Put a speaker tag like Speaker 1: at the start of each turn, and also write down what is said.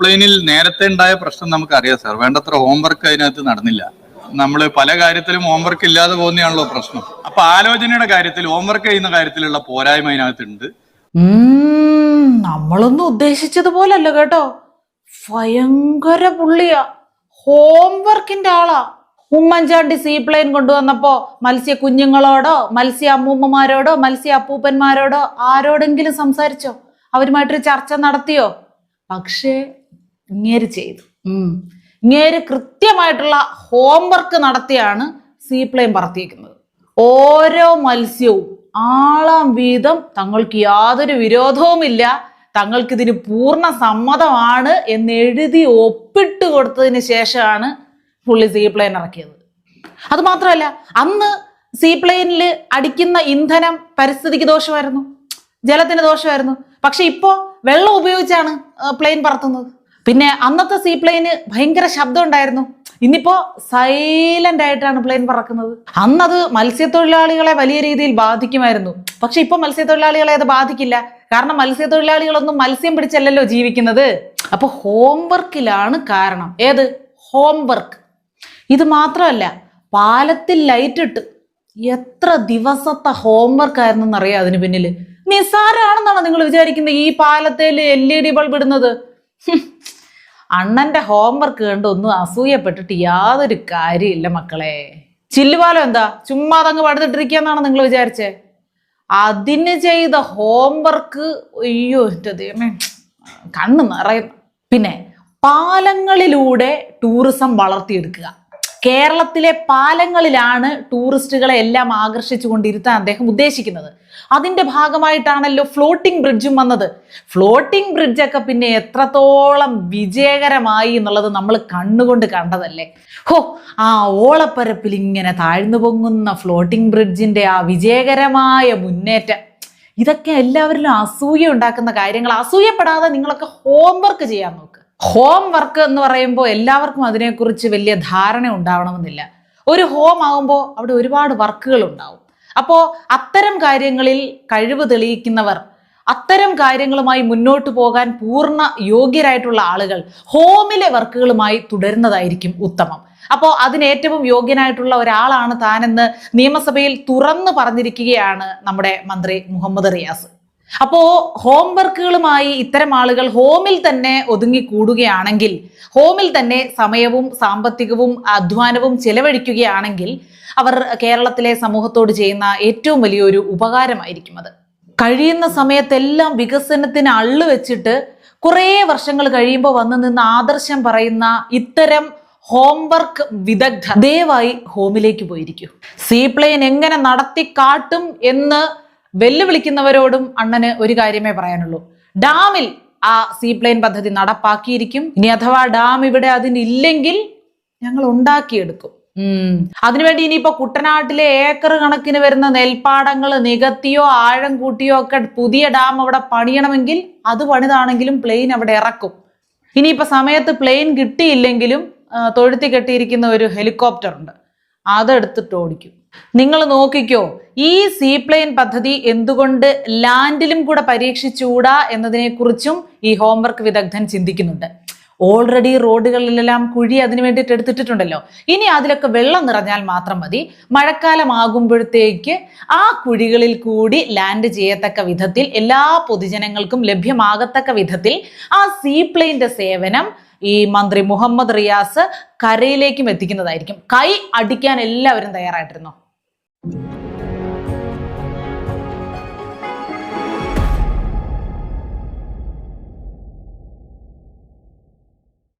Speaker 1: പ്ലെയിനിൽ നേരത്തെ ഉണ്ടായ പ്രശ്നം നമുക്കറിയാം സാർ വേണ്ടത്ര ഹോംവർക്ക് അതിനകത്ത് നടന്നില്ല. നമ്മൾ പല കാര്യത്തിലും ഹോംവർക്ക് ഇല്ലാതെ പോകുന്നതാണല്ലോ പ്രശ്നം. അപ്പൊ ആലോചനയുടെ കാര്യത്തിൽ ഹോംവർക്ക് ചെയ്യുന്ന കാര്യത്തിലുള്ള പോരായ്മ അതിനകത്തുണ്ട്.
Speaker 2: നമ്മളൊന്നും ഉദ്ദേശിച്ചതുപോലല്ല കേട്ടോ. ഭയങ്കര പുള്ളിയാ. ഹോംവർക്കിന്റെ ആളാ. ഉമ്മൻചാണ്ടി സീ പ്ലെയിൻ കൊണ്ടുവന്നപ്പോ മത്സ്യ കുഞ്ഞുങ്ങളോടോ മത്സ്യ അമ്മൂമ്മമാരോടോ മത്സ്യ അപ്പൂപ്പന്മാരോടോ ആരോടെങ്കിലും സംസാരിച്ചോ? അവരുമായിട്ടൊരു ചർച്ച നടത്തിയോ? പക്ഷേ ഇങ്ങേര് ചെയ്തു. ഇങ്ങേര് കൃത്യമായിട്ടുള്ള ഹോംവർക്ക് നടത്തിയാണ് സീ പ്ലെയിൻ പറത്തിയിരിക്കുന്നത്. ഓരോ മത്സ്യവും ആളാം വീതം തങ്ങൾക്ക് യാതൊരു വിരോധവുമില്ല തങ്ങൾക്കിതിന് പൂർണ സമ്മതമാണ് എന്ന് എഴുതി ഒപ്പിട്ട് കൊടുത്തതിന് ശേഷമാണ് പുള്ളി സീ പ്ലെയിൻ ഇറക്കിയത്. അത് മാത്രമല്ല അന്ന് സീ പ്ലെയിനിൽ അടിക്കുന്ന ഇന്ധനം പരിസ്ഥിതിക്ക് ദോഷമായിരുന്നു ജലത്തിന് ദോഷമായിരുന്നു. പക്ഷെ ഇപ്പോ വെള്ളം ഉപയോഗിച്ചാണ് പ്ലെയിൻ പറത്തുന്നത്. പിന്നെ അന്നത്തെ സീ പ്ലെയിന് ഭയങ്കര ശബ്ദം ഉണ്ടായിരുന്നു. ഇന്നിപ്പോ സൈലന്റ് ആയിട്ടാണ് പ്ലെയിൻ പറക്കുന്നത്. അന്നത് മത്സ്യത്തൊഴിലാളികളെ വലിയ രീതിയിൽ ബാധിക്കുമായിരുന്നു. പക്ഷെ ഇപ്പൊ മത്സ്യത്തൊഴിലാളികളെ അത് ബാധിക്കില്ല. കാരണം മത്സ്യത്തൊഴിലാളികളൊന്നും മത്സ്യം പിടിച്ചല്ലല്ലോ ജീവിക്കുന്നത്. അപ്പൊ ഹോംവർക്കിലാണ് കാരണം. ഏത്? ഹോംവർക്ക് ഇത് മാത്രമല്ല പാലത്തിൽ ലൈറ്റ് ഇട്ട് എത്ര ദിവസത്തെ ഹോംവർക്ക് ആയിരുന്നു എന്നറിയാം അതിന് പിന്നിൽ നിസ്സാരമാണെന്നാണ് നിങ്ങൾ വിചാരിക്കുന്നത് ഈ പാലത്തിൽ എൽ ഇ ഡി ബൾബ് ഇടുന്നത്? ഹും. അണ്ണന്റെ ഹോംവർക്ക് കണ്ട് ഒന്നും അസൂയപ്പെട്ടിട്ട് യാതൊരു കാര്യമില്ല മക്കളെ. ചില്ലുപാലം എന്താ? ചുമ്മാ അതങ്ങ് പടുത്തിട്ടിരിക്കാന്നാണ് നിങ്ങൾ വിചാരിച്ചേ? അതിന് ചെയ്ത ഹോംവർക്ക് അയ്യോ എന്റെ ദൈവമേ. കണ്ണ് നിറയുന്നു. പിന്നെ പാലങ്ങളിലൂടെ ടൂറിസം വളർത്തിയെടുക്കുക. കേരളത്തിലെ പാലങ്ങളിലാണ് ടൂറിസ്റ്റുകളെ എല്ലാം ആകർഷിച്ചു കൊണ്ടിരുത്താൻ അദ്ദേഹം ഉദ്ദേശിക്കുന്നത്. അതിന്റെ ഭാഗമായിട്ടാണല്ലോ ഫ്ലോട്ടിംഗ് ബ്രിഡ്ജും വന്നത്. ഫ്ലോട്ടിംഗ് ബ്രിഡ്ജൊക്കെ പിന്നെ എത്രത്തോളം വിജയകരമായി എന്നുള്ളത് നമ്മൾ കണ്ണുകൊണ്ട് കണ്ടതല്ലേ? ഹോ ആ ഓളപ്പരപ്പിൽ ഇങ്ങനെ താഴ്ന്നു പൊങ്ങുന്ന ഫ്ലോട്ടിംഗ് ബ്രിഡ്ജിന്റെ ആ വിജയകരമായ മുന്നേറ്റം. ഇതൊക്കെ എല്ലാവരിലും അസൂയ ഉണ്ടാക്കുന്ന കാര്യങ്ങൾ. അസൂയപ്പെടാതെ നിങ്ങളൊക്കെ ഹോംവർക്ക് ചെയ്യാൻ നോക്ക് ഹോംവർക്ക് എന്ന് പറയുമ്പോൾ എല്ലാവർക്കും അതിനെക്കുറിച്ച് വലിയ ധാരണ ഉണ്ടാവണമെന്നില്ല. ഒരു ഹോം ആകുമ്പോൾ അവിടെ ഒരുപാട് വർക്കുകൾ ഉണ്ടാവും. അപ്പോൾ അത്തരം കാര്യങ്ങളിൽ കഴിവ് തെളിയിക്കുന്നവർ അത്തരം കാര്യങ്ങളുമായി മുന്നോട്ട് പോകാൻ പൂർണ യോഗ്യരായിട്ടുള്ള ആളുകൾ ഹോമിലെ വർക്കുകളുമായി തുടരുന്നതായിരിക്കും ഉത്തമം. അപ്പോൾ അതിനേറ്റവും യോഗ്യനായിട്ടുള്ള ഒരാളാണ് താനെന്ന് നിയമസഭയിൽ തുറന്നു പറഞ്ഞിരിക്കുകയാണ് നമ്മുടെ മന്ത്രി മുഹമ്മദ് റിയാസ്. അപ്പോ ഹോംവർക്കുകളുമായി ഇത്തരം ആളുകൾ ഹോമിൽ തന്നെ ഒതുങ്ങി കൂടുകയാണെങ്കിൽ ഹോമിൽ തന്നെ സമയവും സാമ്പത്തികവും അധ്വാനവും ചെലവഴിക്കുകയാണെങ്കിൽ അവർ കേരളത്തിലെ സമൂഹത്തോട് ചെയ്യുന്ന ഏറ്റവും വലിയൊരു ഉപകാരമായിരിക്കും അത്. കഴിയുന്ന സമയത്തെല്ലാം വികസനത്തിന് അള്ളു വെച്ചിട്ട് കുറേ വർഷങ്ങൾ കഴിയുമ്പോൾ വന്നു നിന്ന് ആദർശം പറയുന്ന ഇത്തരം ഹോംവർക്ക് വിദഗ്ധ ദയവായി ഹോമിലേക്ക് പോയിരിക്കൂ. സീപ്ലെയിൻ എങ്ങനെ നടത്തി കാട്ടും എന്ന് വെല്ലുവിളിക്കുന്നവരോടും അണ്ണന് ഒരു കാര്യമേ പറയാനുള്ളൂ. ഡാമിൽ ആ സീപ്ലെയിൻ പദ്ധതി നടപ്പാക്കിയിരിക്കും. ഇനി അഥവാ ഡാം ഇവിടെ അതിനില്ലെങ്കിൽ ഞങ്ങൾ ഉണ്ടാക്കിയെടുക്കും. അതിനുവേണ്ടി ഇനിയിപ്പോ കുട്ടനാട്ടിലെ ഏക്കർ കണക്കിന് വരുന്ന നെൽപ്പാടങ്ങൾ നികത്തിയോ ആഴം കൂട്ടിയോ ഒക്കെ പുതിയ ഡാം അവിടെ പണിയണമെങ്കിൽ അത് പണിതാണെങ്കിലും പ്ലെയിൻ അവിടെ ഇറക്കും. ഇനിയിപ്പോ സമയത്ത് പ്ലെയിൻ കിട്ടിയില്ലെങ്കിലും തൊഴുത്തി കെട്ടിയിരിക്കുന്ന ഒരു ഹെലികോപ്റ്റർ ഉണ്ട് അതെടുത്തിട്ട് ഓടിക്കും. നിങ്ങൾ നോക്കിക്കോ ഈ സീപ്ലെയിൻ പദ്ധതി എന്തുകൊണ്ട് ലാൻഡിലും കൂടെ പരീക്ഷിച്ചൂടാ എന്നതിനെക്കുറിച്ചും ഈ ഹോംവർക്ക് വിദഗ്ധൻ ചിന്തിക്കുന്നുണ്ട്. ഓൾറെഡി റോഡുകളിലെല്ലാം കുഴി അതിനു വേണ്ടിയിട്ട് എടുത്തിട്ടുണ്ടല്ലോ ഇനി അതിലൊക്കെ വെള്ളം നിറഞ്ഞാൽ മാത്രം മതി. മഴക്കാലമാകുമ്പോഴത്തേക്ക് ആ കുഴികളിൽ കൂടി ലാൻഡ് ചെയ്യത്തക്ക വിധത്തിൽ എല്ലാ പൊതുജനങ്ങൾക്കും ലഭ്യമാകത്തക്ക വിധത്തിൽ ആ സീപ്ലെയിന്റെ സേവനം ഈ മന്ത്രി മുഹമ്മദ് റിയാസ് കരയിലേക്കും എത്തിക്കുന്നതായിരിക്കും. കൈ അടിക്കാൻ എല്ലാവരും തയ്യാറായിട്ടിരുന്നു? you